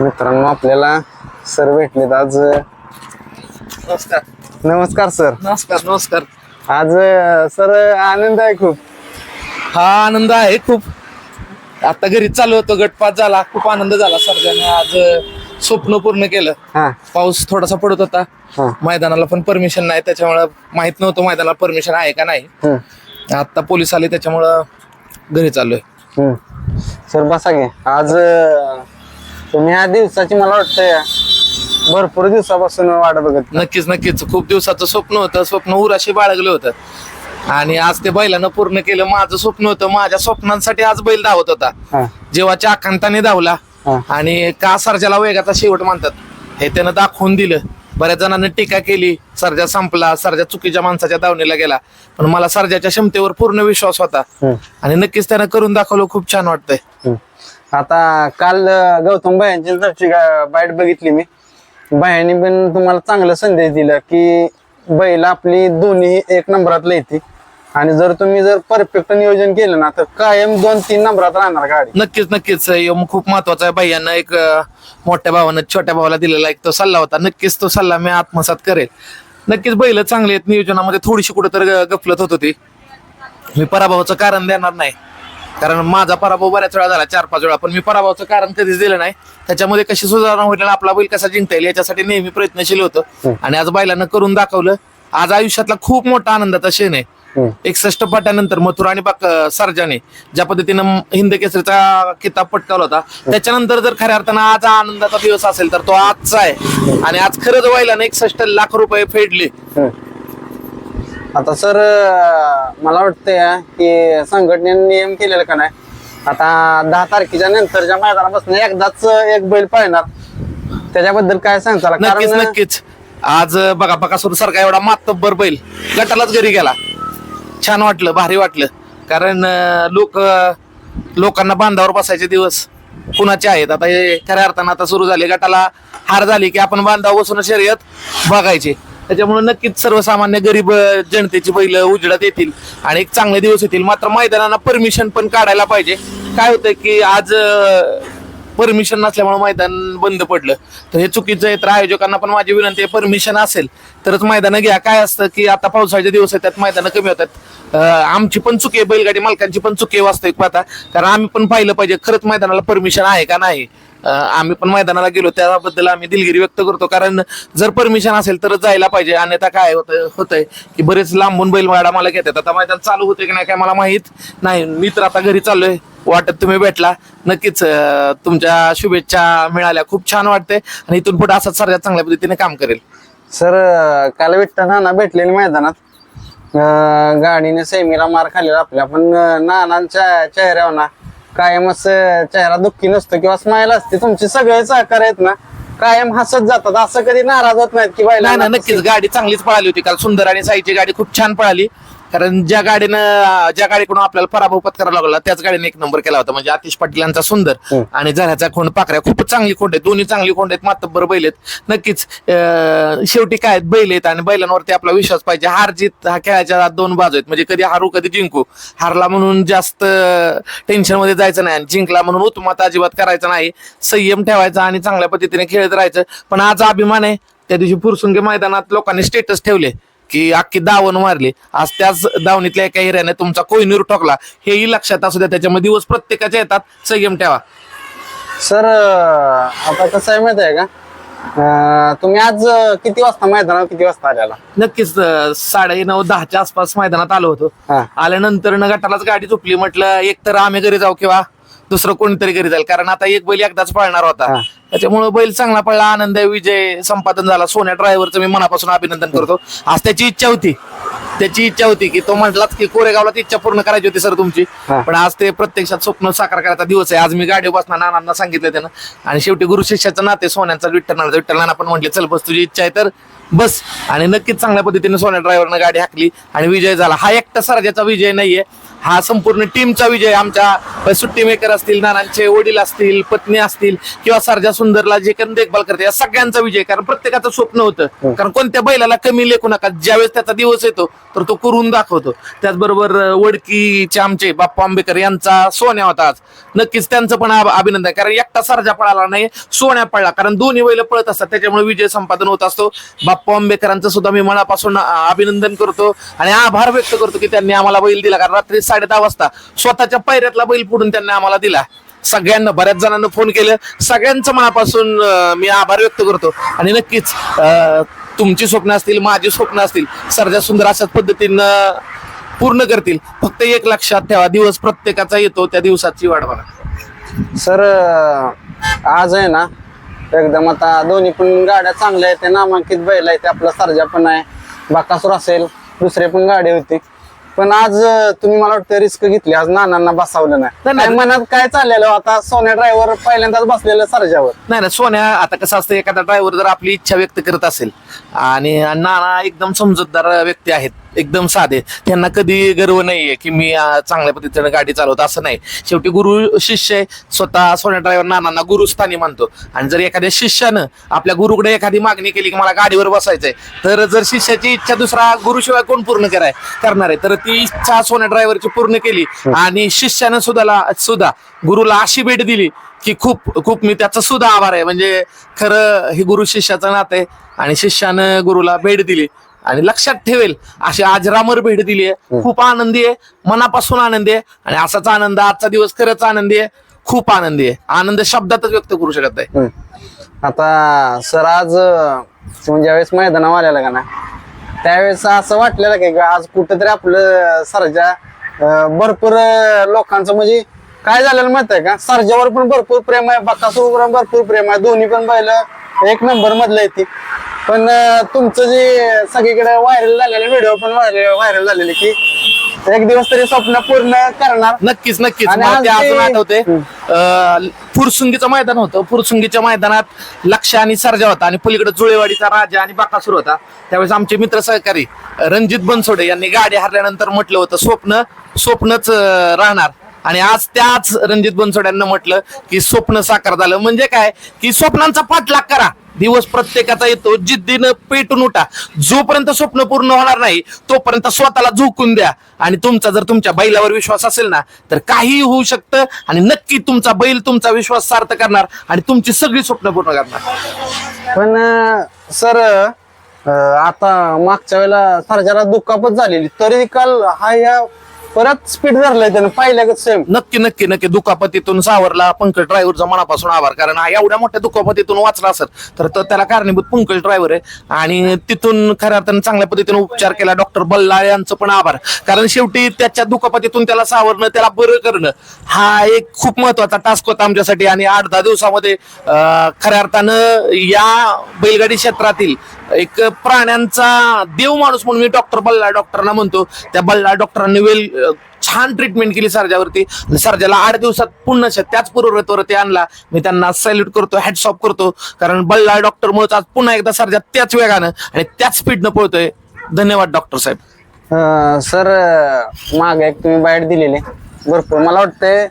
मित्रांनो आपल्याला सर भेटलेत आज. नमस्कार. नमस्कार सर. नमस्कार नमस्कार. आज सर आनंद आहे खूप. हा आनंद आहे खूप. आता घरी चालू होतो गटपात झाला. खूप आनंद झाला सर्जाने आज स्वप्न पूर्ण केलं. हा. पाऊस थोडासा पडत होता. हा. मैदानाला पण परमिशन नाही त्याच्यामुळं माहीत नव्हतं मैदानाला परमिशन आहे का नाही. आता पोलीस आले त्याच्यामुळं घरी चाललोय हम्म. सर बसा घे आज तुम्ही या दिवसाची मला वाटतंय भरपूर दिवसापासून वाट बघत नक्कीच नक्कीच. खूप दिवसाचं स्वप्न होतं. स्वप्न उराशी बाळगलं होतं. आणि आज ते बैलानं पूर्ण केलं. माझं स्वप्न होतं. माझ्या स्वप्नांसाठी आज बैल धावत होता. जेव्हाच्या आकांताने धावला. आणि का सर्जाला वेगाचा शेवट म्हणतात हे त्यानं दाखवून दिलं. बऱ्याच जणांनी टीका केली. सर्जा संपला. सर्जा चुकीच्या माणसाच्या दावणीला गेला. पण मला सर्जाच्या क्षमतेवर पूर्ण विश्वास होता. आणि नक्कीच त्यानं करून दाखवलं. खूप छान वाटतंय. आता काल गौतम भायांची घरची बाईट बघितली मी. भायांनी पण तुम्हाला चांगला संदेश दिला की बैल आपली दोन्ही एक नंबरातला येते. आणि जर तुम्ही जर परफेक्ट नियोजन केलं ना तर कायम दोन तीन नंबरात राहणार गाडी. नक्कीच नक्कीच. खूप महत्त्वाचा आहे. भैयांना एक मोठ्या भावानं छोट्या भावाला दिलेला एक तो सल्ला होता. नक्कीच तो सल्ला मी आत्मसात करेल. नक्कीच बैल चांगले आहेत. नियोजनामध्ये थोडीशी कुठं ग- गफलत होत होती. मी पराभवाचं कारण देणार नाही. कारण माझा पराभव बऱ्याच वेळा झाला चार पाच वेळा. पण मी पराभवाचं कारण कधीच दिलं नाही. त्याच्यामध्ये कशी सुधारणा होईल आणि आपला बैल कसा जिंकता येईल याच्यासाठी नेहमी प्रयत्नशील होतो. आणि आज बैलानं करून दाखवलं आज आयुष्यातला खूप मोठा आनंदाचा क्षण आहे. एकसष्ट पाट्यानंतर मथुरा आणि बाक सर्जाने ज्या पद्धतीनं हिंद केसरीचा किताब पटकावला होता त्याच्यानंतर जर खऱ्या अर्थानं आज आनंदाचा दिवस असेल तर तो आजचा आहे. आणि आज खरंच व्हायला एकसष्ट लाख रुपये फेडले. आता सर मला वाटतंय की संघटनेने नियम केलेला का नाही? आता दहा तारखेच्या नंतरच्या मैदानापासून एकदाच एक बैल पाळणार. त्याच्याबद्दल काय सांगताल? नक्कीच कारण नक्कीच. आज बघा बकासूर सारखा एवढा मातब्बर बैल गटालाच घरी गेला. छान वाटलं भारी वाटलं. कारण लोक लोकांना बांधावर बसायचे दिवस कुणाचे आहेत? आता हे खऱ्या अर्थानं आता सुरू झाले. गटाला हार झाली की आपण बांधावर बसून शर्यत बघायचे. त्याच्यामुळे नक्कीच सर्वसामान्य गरीब जनतेची बैल उजळत येतील आणि एक चांगले दिवस येतील. मात्र मैदानांना परमिशन पण काढायला पाहिजे. काय होतं की आज परमिशन नसल्यामुळे मैदान बंद पडलं. तर हे चुकीचं आहे तर आयोजकांना पण माझी विनंती आहे परमिशन असेल तरच मैदानं घ्या. काय असतं की आता पावसाळ्याचे दिवस आहेत त्यात मैदानं कमी होतात. आमची पण चुकी आहे बैलगाडी मालकांची पण चुकी आहे वास्तविक पाहता. कारण आम्ही पण पाहिलं पाहिजे खरंच मैदानाला परमिशन आहे का नाही? आम्ही पण मैदानाला गेलो त्याबद्दल आम्ही दिलगिरी व्यक्त करतो. कारण जर परमिशन असेल तरच जायला पाहिजे. अन्यथा काय होतं होतंय की बरेच लांबून बैलवाडा मला घेतात. आता मैदान चालू होते की नाही काय मला माहीत नाही. मी तर आता घरी चाललोय. वाटत तुम्ही भेटला. नक्कीच तुमच्या शुभेच्छा मिळाल्या. खूप छान वाटते आणि इथून पुढे असंच सर्वात चांगल्या पद्धतीने काम करेल. सर काल विठ्ठल नाना भेटलेले मैदानात. गाडीने सेमीला मार खाल्लेला आपल्या पण नानांच्या चेहऱ्यावर ना कायमच अं, चेहरा दुःखी नसतो किंवा स्माईल असते तुमचे सगळे सहकार आहेत ना कायम हसत जातात. असं कधी नाराज होत नाहीत की नाही बायला ना नक्कीच. गाडी चांगलीच पळाली होती काल. सुंदर आणि साईची गाडी खूप छान पळाली. कारण ज्या गाडीनं ज्या गाडीकडून आपल्याला पराभव पत्करावा लागला त्याच गाडीने एक नंबर केला होता. म्हणजे आतिश पाटील यांचा सुंदर आणि झऱ्याचा खोंड पाकऱ्या. खूपच चांगली खोंड आहेत. दोन्ही चांगली खोंड आहेत. मातब्बर बैल आहेत. नक्कीच शेवटी काय आहेत? बैल आहेत आणि बैलांवरती आपला विश्वास पाहिजे. हार जीत हा खेळाच्या दोन बाजू आहेत. म्हणजे कधी हारू कधी जिंकू. हारला म्हणून जास्त टेन्शनमध्ये जायचं नाही आणि जिंकला म्हणून उत्मात अजिबात करायचं नाही. संयम ठेवायचा आणि चांगल्या पद्धतीने खेळत राहायचं. पण आज अभिमान आहे. त्या दिवशी फुरसुंगे मैदानात लोकांनी स्टेटस ठेवले. की अख्खी दावण मारली. आज त्याच दावणीतल्या एका हिऱ्याने तुमचा कोहिनूर ठोकला. हेही लक्षात असू द्या त्याच्यामध्ये दिवस प्रत्येकाचे येतात. संयम ठेवा. सर आता कसं आहे माहिती आहे का? अं, तुम्ही आज किती वाजता मैदानावर किती वाजता आलेला? नक्कीच अं, साडे नऊ दहाच्या आसपास मैदानात आलो होतो. हा. आल्यानंतर न गटालाच गाडी झोपली. म्हटलं एक तर आम्ही घरी जाऊ किंवा दुसरं कोणीतरी घरी जाईल. कारण आता एक बैल एकदाच पळणार होता. हा. त्याच्यामुळे बैल चांगला पडला आनंद आहे, विजय संपादन झाला. सोन्या ड्रायव्हरचं मी मनापासून अभिनंदन करतो. आज त्याची इच्छा होती. त्याची इच्छा होती की तो म्हटलाच की कोरेगावला ती इच्छा पूर्ण करायची होती सर तुमची. हा. पण आज ते प्रत्यक्षात स्वप्न साकार करायचा दिवस आहे. आज मी गाडी बसणार नानांना सांगितलं त्यानं. आणि शेवटी गुरु शिष्याचं नाते सोन्यांचा विठ्ठल नानाचा. विठ्ठल नाना पण म्हटले चल बस तुझी इच्छा आहे तर बस. आणि नक्कीच चांगल्या पद्धतीने सोन्या ड्रायव्हरनं गाडी हाकली आणि विजय झाला. हा एकटा सर्जाचा विजय नाहीये. हा संपूर्ण टीमचा विजय. आमच्या सुट्टी मेकर असतील नानांचे वडील असतील पत्नी असतील किंवा सरजा सुंदरला जे काही देखभाल करते या सगळ्यांचा विजय. कारण प्रत्येकाचं स्वप्न होतं. कारण कोणत्या बैलाला कमी लेखू नका. ज्यावेळेस त्याचा दिवस येतो तर तो करून दाखवतो. त्याचबरोबर वडकीचे आमचे बाप्पा आंबेकर यांचा सोन्या होता आज. नक्कीच त्यांचं पण अभ- अभिनंदन. कारण एकटा सरजा पळाला नाही सोन्या पळला. कारण दोन्ही बैल पळत असतात त्याच्यामुळे विजय संपादन होत असतो. बाप्पा आंबेकरांचं सुद्धा मी मनापासून अभिनंदन करतो. आणि आभार व्यक्त करतो की त्यांनी आम्हाला बैल दिला. कारण रात्री साडे दहा वाजता स्वतःच्या पायऱ्यातला बैल पुढून त्यांनी आम्हाला दिला. सगळ्यांना बऱ्याच जणांना फोन केलं. सगळ्यांचं मनापासून मी आभार व्यक्त करतो. आणि नक्कीच तुमची स्वप्न असतील माझी स्वप्न असतील सर्जा सुंदर अशाच पद्धतीनं पूर्ण करतील. फक्त एक लक्षात ठेवा दिवस प्रत्येकाचा येतो त्या दिवसाची वाट बघा. सर आज आहे ना एकदम आता दोन्ही पण गाड्या चांगल्या आहेत नामांकित बैल आहेत आपला सर्जा पण आहे बाकासूर असेल दुसरे पण गाडी होती. पण आज तुम्ही मला वाटतं रिस्क घेतली. आज नानांना बसवलं नाही. नाही, नाही. मनात काय चाललेलं आता सोन्या ड्रायव्हर पहिल्यांदाच बसलेलं सर्जावर. नाही ना सोन्या आता कसं असतं एखादा ड्रायव्हर जर आपली इच्छा व्यक्त करत असेल आणि नाना एकदम समजूतदार व्यक्ती आहेत एकदम साधे. त्यांना कधी गर्व नाहीये की मी चांगल्या पद्धतीने गाडी चालवत असं नाही. शेवटी गुरु शिष्य आहे. स्वतः सोन्या ड्रायव्हर नानांना गुरुस्थानी मानतो. आणि जर एखाद्या शिष्यानं आपल्या गुरुकडे एखादी मागणी केली की मला गाडीवर बसायचंय तर जर शिष्याची इच्छा दुसरा गुरुशिवाय कोण पूर्ण कराय करणार आहे तर ती इच्छा सोन्या ड्रायव्हरची पूर्ण केली. आणि शिष्यानं सुद्धा सुद्धा गुरुला अशी भेट दिली की खूप खूप मी त्याचा सुद्धा आभार आहे. म्हणजे खरं हे गुरु शिष्याचं नातं आहे. आणि शिष्यानं गुरुला भेट दिली. आणि लक्षात ठेवेल अशी आजरामर भेट दिली आहे खूप आनंदी आहे. मनापासून आनंदी आहे. आणि असाच आनंद आजचा दिवस खरंच आनंदी आहे. खूप आनंदी आहे. आनंद शब्दातच व्यक्त करू शकत नाही. आता सर आज ज्यावेळेस मैदानावर आलेला का ना त्यावेळेस असं वाटलेलं की आज कुठंतरी आपलं सरजा भरपूर लोकांचं म्हणजे काय झालेलं माहीत आहे का? सरजावर पण भरपूर प्रेम आहे बकासूर भरपूर प्रेम आहे. दोन्ही पण बैल एक नंबर मधलं येते पण तुमचं जे सगळीकडे व्हायरल झालेले व्हिडिओ पण व्हायरल झालेले की एक दिवस तरी स्वप्न पूर्ण करणार. नक्कीच नक्कीच. आणि मला आज ते अजून ते- आठवते अं, फुरसुंगीचं मैदान होतं. फुरसुंगीच्या मैदानात लक्ष आणि सर्जा होता. आणि पलीकडे जुळेवाडीचा राजा आणि बाकासूर होता. त्यावेळेस आमचे मित्र सहकारी रणजित बनसोडे यांनी गाडी हरल्यानंतर म्हटलं होतं स्वप्न स्वप्नच अं, राहणार. आणि आज त्याच रणजित बनसोड्यांना म्हटलं की स्वप्न साकार झालं. म्हणजे काय? की स्वप्नांचा पाठलाग करा. दिवस प्रत्येकाचा येतो जिद्दीनं पेटून उठा. जोपर्यंत स्वप्न पूर्ण होणार नाही तोपर्यंत स्वतःला झोकून द्या. आणि तुमचा जर तुमच्या बैलावर विश्वास असेल ना तर काहीही होऊ शकतं आणि नक्की तुमचा बैल तुमचा विश्वास सार्थ करणार आणि तुमची सगळी स्वप्न पूर्ण करणार. पण सर आता मागच्या वेळेला सर्जाला दुखापत झालेली. तरी काल हा या परत स्पीड धरलाय त्यानं पाहिल्यागत सेम नक्की नक्की नक्की. दुखापतीतून सावरला पंकज ड्रायव्हरचा मनापासून आभार. कारण हा एवढ्या मोठ्या दुखापतीतून वाचला असत तर तो त्याला कारणीभूत पंकज ड्रायव्हर आहे. आणि तिथून खऱ्या अर्थानं चांगल्या पद्धतीने उपचार केला. डॉक्टर बल्लाळ यांचं पण आभार. कारण शेवटी त्याच्या दुखापतीतून त्याला सावरणं त्याला बरं करणं हा एक खूप महत्त्वाचा टास्क होता आमच्यासाठी. आणि आठ दहा दिवसामध्ये खऱ्या अर्थानं या बैलगाडी क्षेत्रातील एक प्राण्यांचा देव माणूस म्हणून मी डॉक्टर बल्लाळ डॉक्टरांना म्हणतो. त्या बल्लाळ डॉक्टरांनी वेल छान ट्रीटमेंट केली सर्जावरती. सर्जाला आठ दिवसात श- त्याच पूर्ववरती आणला. मी त्यांना सॅल्यूट करतो ऑफ करतो. कारण बल्लाळ डॉक्टर मुळे आज पुन्हा एकदा सर्जा त्याच वेगानं आणि त्याच स्पीडनं पळतोय धन्यवाद डॉक्टर साहेब. सर माग एक तुम्ही बाईट दिलेली. भरपूर. मला वाटतंय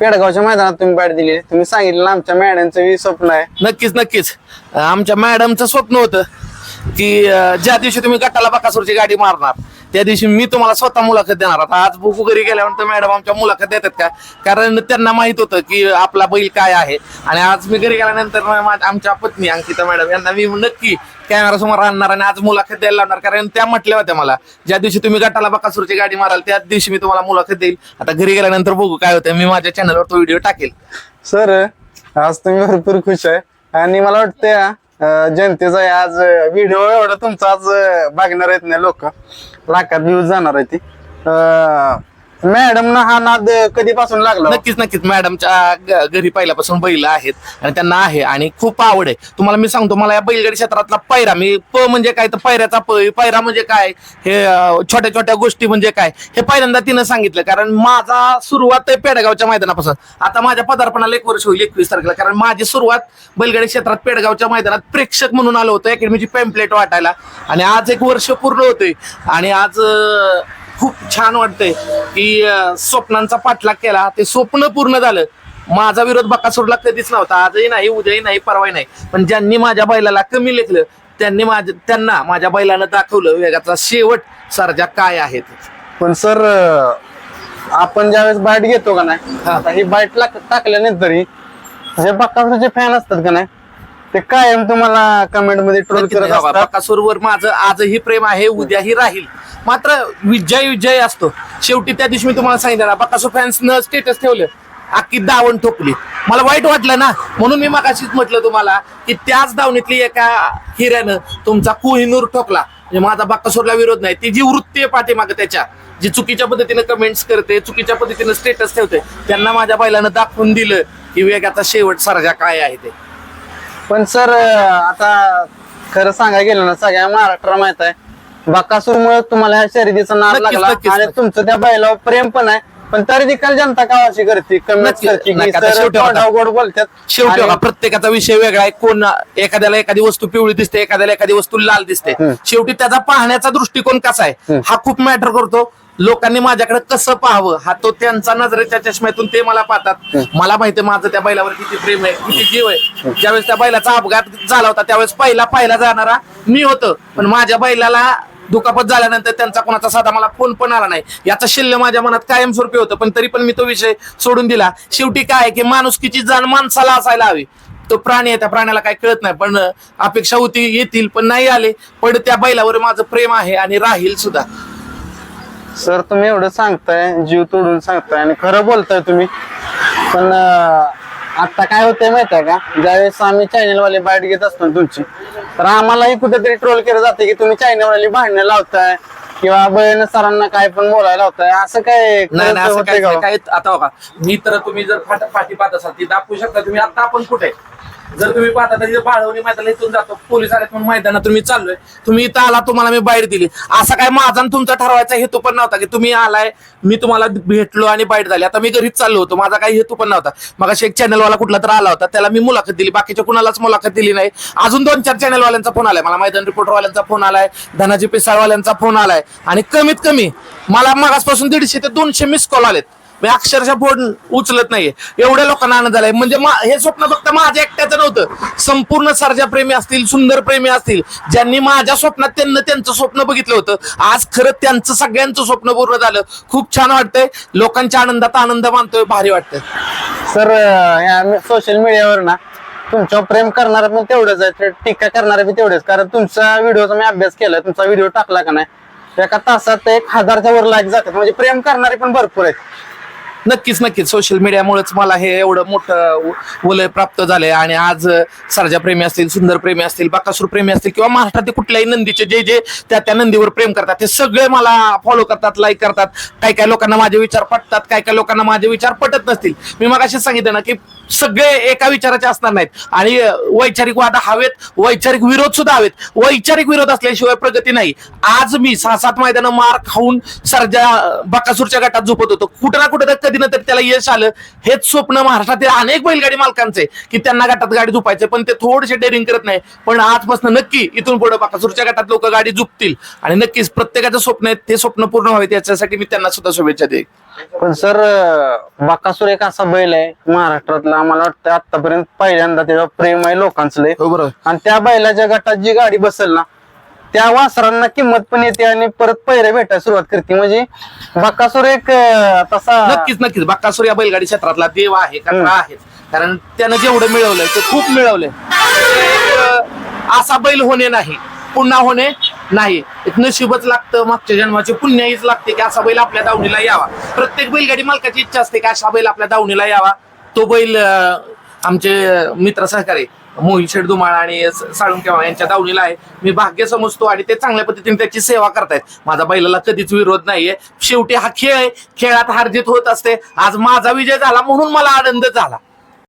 पेडगावच्या मैदानात तुम्ही बाईट दिलेली. तुम्ही सांगितलं आमच्या मॅडमचं स्वप्न आहे. नक्कीच नक्कीच. आमच्या मॅडमचं स्वप्न होतं की ज्या दिवशी तुम्ही गटाला बकासूरची गाडी मारणार त्या दिवशी मी तुम्हाला स्वतः मुलाखत देणार आता आज बुकू घरी गेल्यानंतर मॅडम आमच्या मुलाखत देतात का? कारण त्यांना माहीत होतं की आपला बैल काय आहे. आणि आज मी घरी गेल्यानंतर आमच्या पत्नी अंकिता मॅडम यांना मी नक्की कॅमेरा समोर आणणार आणि आज मुलाखत द्यायला लावणार. कारण त्या म्हटल्या होत्या मला ज्या दिवशी तुम्ही गटाला बकासूरची गाडी माराल त्याच दिवशी मी तुम्हाला मुलाखत देईल. आता घरी गेल्यानंतर बघू काय होतं मी माझ्या चॅनलवर तो व्हिडिओ टाकेल. सर आज तुम्ही भरपूर खुश आहे. आणि मला वाटतं जनतेचा आहे आज व्हिडिओ एवढा तुमचा आज बघणार आहेत ना लोक. लाखात व्ह्यूज जाणार आहे ती. मॅडम ना हा नाद कधीपासून लागला? नक्कीच नक्कीच. मॅडमच्या ग- घरी पहिल्यापासून बैल आहेत आणि त्यांना आहे आणि खूप आवड आहे. तुम्हाला मी सांगतो मला या बैलगाडी क्षेत्रातला पैरा मी प म्हणजे काय तर पैऱ्याचा प पैरा म्हणजे काय? हे अं, छोट्या छोट्या गोष्टी म्हणजे काय? हे पहिल्यांदा तिनं सांगितलं कारण माझा सुरुवात आहे पेडगावच्या मैदानापासून. आता माझ्या पदार्पणाला एक वर्ष होईल एकवीस तारखेला कारण माझी सुरुवात बैलगाडी क्षेत्रात पेडगावच्या मैदानात प्रेक्षक म्हणून आलो होतो अकॅडमीची पॅम्पलेट वाटायला. आणि आज एक वर्ष पूर्ण होते आणि आज अं, खूप छान वाटतंय की स्वप्नांचा पाठलाग केला ते स्वप्न पूर्ण झालं माझा विरोध बकासूरला कधीच नव्हता आजही नाही उद्याही नाही परवाही नाही पण ज्यांनी माझ्या बैलाला कमी लेखलं त्यांनी माझ्या त्यांना माझ्या बैलानं दाखवलं वेगाचा शेवट सरजा काय आहे ते. पण सर आपण ज्यावेळेस बाईट घेतो का नाही हा. आता ही बाईट टाकल्यानंतरही जे बक्कासूरचे फॅन असतात का नाही ते कायम तुम्हाला कमेंटमध्ये ट्रोल करत. असतात. बकासूरवर माझं आजही प्रेम आहे उद्याही राहील. मात्र विजय विजय असतो. शेवटी त्या दिवशी मी तुम्हाला सांगितलं ना बकासूर फॅन्स न स्टेटस ठेवलं अख्खी दावण ठोकली. मला वाईट वाटलं ना म्हणून मी मगाशीच म्हटलं तुम्हाला की त्याच दावणीतली एका हिऱ्यानं तुमचा कोहिनूर ठोकला. म्हणजे माझा बकासूरला विरोध नाही. ती जी वृत्ती आहे पाठीमागं त्याच्या जी चुकीच्या पद्धतीने कमेंट्स करते चुकीच्या पद्धतीने स्टेटस ठेवते त्यांना माझ्या बैलानं दाखवून दिलं की वेगाचा शेवट सरजा काय आहे ते. पण सर आता खरं सांगायला गेलं ना सगळ्या महाराष्ट्राला माहीत आहे बकासूरमुळे तुम्हाला ह्या शर्यतीचा नाद नक्कीच, लागला नक्कीच, आणि नक्कीच. तुमचं त्या बैलावर प्रेम पण आहे पण तरी देखील जनता का अशी करते कमेंट नक्की. करते आता सर शेवटी बघा. तोंडावर गोड बोलतात शेवटी आणि- बघा प्रत्येकाचा विषय वेगळा आहे कोण एखाद्याला एखादी वस्तू पिवळी दिसते एखाद्याला एखादी वस्तू लाल दिसते. शेवटी त्याचा पाहण्याचा दृष्टिकोन कसा आहे. हा खूप मॅटर करतो लोकांनी माझ्याकडे कसं पाहावं हा तो त्यांचा नजरेच्या चष्म्यातून ते मला पाहतात. मला माहिती माझं त्या बैलावर किती प्रेम आहे किती जीव आहे. ज्यावेळेस त्या बैलाचा अपघात झाला होता त्यावेळेस पहिला पाहिला जाणारा मी होतो. पण माझ्या बैलाला दुखापत झाल्यानंतर त्यांचा कोणाचा साधा मला फोन पण आला नाही. याचा शिल्ल माझ्या मनात कायमस्वरूपी होतं पण तरी पण मी तो विषय सोडून दिला. शेवटी काय आहे की माणुसकीची जाण माणसाला असायला हवी. तो प्राणी आहे त्या प्राण्याला काय कळत नाही पण अपेक्षा होती येतील पण नाही आले. पण त्या बैलावर माझं प्रेम आहे आणि राहील सुद्धा. सर तुम्ही एवढं सांगताय जीव तोडून सांगताय आणि खरं बोलताय तुम्ही पण आता काय होतंय माहीत आहे का ज्यावेळेस आम्ही चॅनल वाले बाईट घेत असतो तुमची तर आम्हालाही कुठेतरी ट्रोल केलं जाते की तुम्ही चॅनल वाली भांडणं लावताय किंवा बहिण सरांना काय पण बोलायला लावताय असं काय नाही नाही खरंच असं होतंय काय का? काय आता बघा मी तर तुम्ही जर फाट पाहत असाल ती दाखवू शकता तुम्ही आता आपण कुठे आहे? जर तुम्ही पाहता तर इथं बाळवणी मैदानाला इथून जातो. पोलीस आले पण मैदानात तुम्ही चाललोय. तुम्ही इथं आला तुम्हाला मी बाईट दिली. असा काय माझा आणि तुमचा ठरवायचा हेतू पण नव्हता की तुम्ही आलाय मी तुम्हाला भेटलो आणि बाईट झाली. आता मी घरीच चाललो होतो. माझा काही हेतू पण नव्हता. मग एक चॅनलवाला कुठला तर आला होता. त्याला मी मुलाखत दिली. बाकीच्या कुणालाच मुलाखत दिली नाही. अजून दोन चार चॅनलवाल्यांचा फोन आलाय. मला मैदान रिपोर्टरवाल्यांचा फोन आलाय. धनाजी पिसाळवाल्यांचा फोन आलाय. आणि कमीत कमी मला मागासपासून दीडशे ते दोनशे मिस कॉल आलेत. मी अक्षरशः फोन उचलत नाहीये. एवढ्या लोकांना आनंद झालाय. म्हणजे हे स्वप्न फक्त माझ्या एकट्याचं नव्हतं. संपूर्ण सर्जा प्रेमी असतील सुंदर प्रेमी असतील ज्यांनी माझ्या स्वप्नात त्यांना त्यांचं स्वप्न बघितलं होतं. आज खरं त्यांचं सगळ्यांचं स्वप्न पूर्ण झालं. खूप छान वाटतंय. लोकांच्या आनंदात आनंद मानतोय भारी वाटतंय. सर या सोशल मीडियावर ना तुमच्यावर प्रेम करणार पण तेवढेच आहे. टीका करणार पण तेवढेच. कारण तुमचा व्हिडिओचा मी अभ्यास केलाय तुमचा व्हिडिओ टाकला का नाही? एका तासात एक हजारच्या वर लाईक जातात. म्हणजे प्रेम करणारे पण भरपूर आहेत. नक्कीच नक्कीच. सोशल मीडियामुळेच मला हे एवढं मोठं वलय प्राप्त झालंय. आणि आज सरजा प्रेमी असतील सुंदर प्रेमी असतील बाकासूर प्रेमी असतील किंवा महाराष्ट्रातील कुठल्याही नंदीचे जे जे त्या त्या नंदीवर प्रेम करतात ते सगळे मला फॉलो करतात लाईक करतात. काही काही लोकांना माझे विचार पटतात काही काही लोकांना माझे विचार पटत नसतील. मी मग सांगितलं ना की सगळे एका विचाराचे असणार नाहीत. आणि वैचारिक वाद हवेत वैचारिक विरोध सुद्धा हवेत. वैचारिक विरोध असल्याशिवाय प्रगती नाही. आज मी सहा सात मैदानं मार खाऊन सरजा बकासूरच्या गटात झोपत होतो. कुठं ना कुठं कधी तरी त्याला यश आलं. हेच स्वप्न महाराष्ट्रातील अनेक बैलगाडी मालकांचे की त्यांना गटात गाडी झोपायचे पण ते थोडेसे डेअरिंग करत नाही. पण आजपासून नक्की इथून पुढे बकासूरच्या गटात लोक गाडी झुकतील. आणि नक्कीच प्रत्येकाचं स्वप्न आहे ते स्वप्न पूर्ण व्हावे याच्यासाठी मी त्यांना सुद्धा शुभेच्छा देईन. पण सर बाकासूर एक असा बैल आहे महाराष्ट्रातला आम्हाला वाटतं आतापर्यंत पहिल्यांदा त्याचं प्रेम आहे लोकांचं लय. हो आणि त्या बैलाच्या गटात जी गाडी बसेल ना त्या वासरांना किंमत पण येते आणि परत पैरे भेटायला सुरुवात करते. म्हणजे बाकासूर एक अं, तसा नक्कीच नक्कीच. बक्कासूर या बैलगाडी क्षेत्रातला देव आहे का हम्म. आहे. कारण त्यानं जेवढं मिळवलंय ते खूप मिळवलंय. अं, असा बैल होणे नाही पुन्हा होणे नाही. एक नशीबच लागतं मागच्या जन्माचे पुण्याहीच लागते की असा बैल आपल्या दावणीला यावा. प्रत्येक बैलगाडी मालकाची इच्छा असते की असा बैल आपल्या दावणीला यावा. तो बैल अं, आमचे मित्र सहकारी मोहित शेठ धुमाळ आणि स- साळुंके यांच्या दावणीला आहे. मी भाग्य समजतो आणि ते चांगल्या पद्धतीने त्याची सेवा करतायत. माझा बैलाला कधीच विरोध नाहीये. शेवटी हा खेळ आहे. खेळात हार्जित होत असते. आज माझा विजय झाला म्हणून मला आनंद झाला.